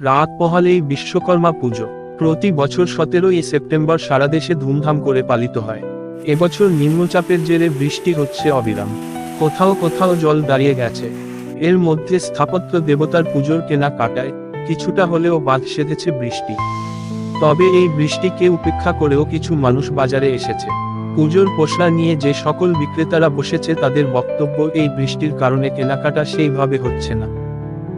রাত পহালেই বিশ্বকর্মা পুজো। প্রতি বছর সতেরোই সেপ্টেম্বর সারা দেশে ধুমধাম করে পালিত হয়। এবছর নিম্নচাপের জেরে বৃষ্টি হচ্ছে অবিরাম। কোথাও কোথাও জল দাঁড়িয়ে গেছে। এর মধ্যে স্থাপত্য দেবতার পুজোর কেনা কাটায় কিছুটা হলেও বাঁধ সেধেছে বৃষ্টি। তবে এই বৃষ্টিকে উপেক্ষা করেও কিছু মানুষ বাজারে এসেছে। পুজোর পোষা নিয়ে যে সকল বিক্রেতারা বসেছে তাদের বক্তব্য এই বৃষ্টির কারণে কেনাকাটা সেইভাবে হচ্ছে না।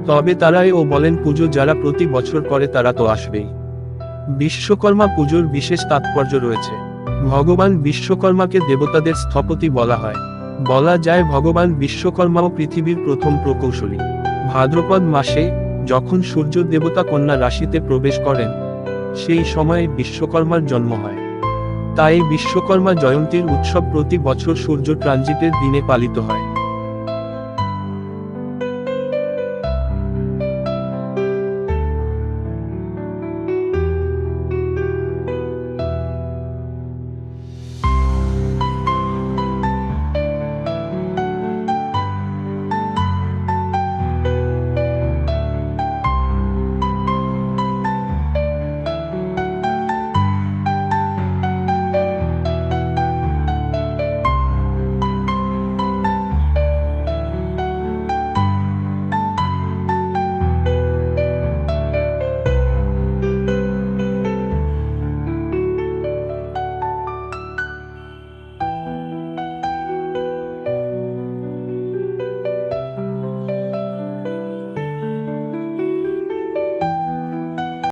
তবে তারাই ও বলেন পুজো যারা প্রতি বছর করে তারা তো আসবেই। বিশ্বকর্মা পুজোর বিশেষ তাৎপর্য রয়েছে। ভগবান বিশ্বকর্মাকে দেবতাদের স্থপতি বলা হয়। বলা যায় ভগবান বিশ্বকর্মাও পৃথিবীর প্রথম প্রকৌশলী। ভাদ্রপদ মাসে যখন সূর্য দেবতা কন্যা রাশিতে প্রবেশ করেন, সেই সময়ে বিশ্বকর্মার জন্ম হয়। তাই বিশ্বকর্মা জয়ন্তীর উৎসব প্রতি বছর সূর্য ট্রানজিটের দিনে পালিত হয়।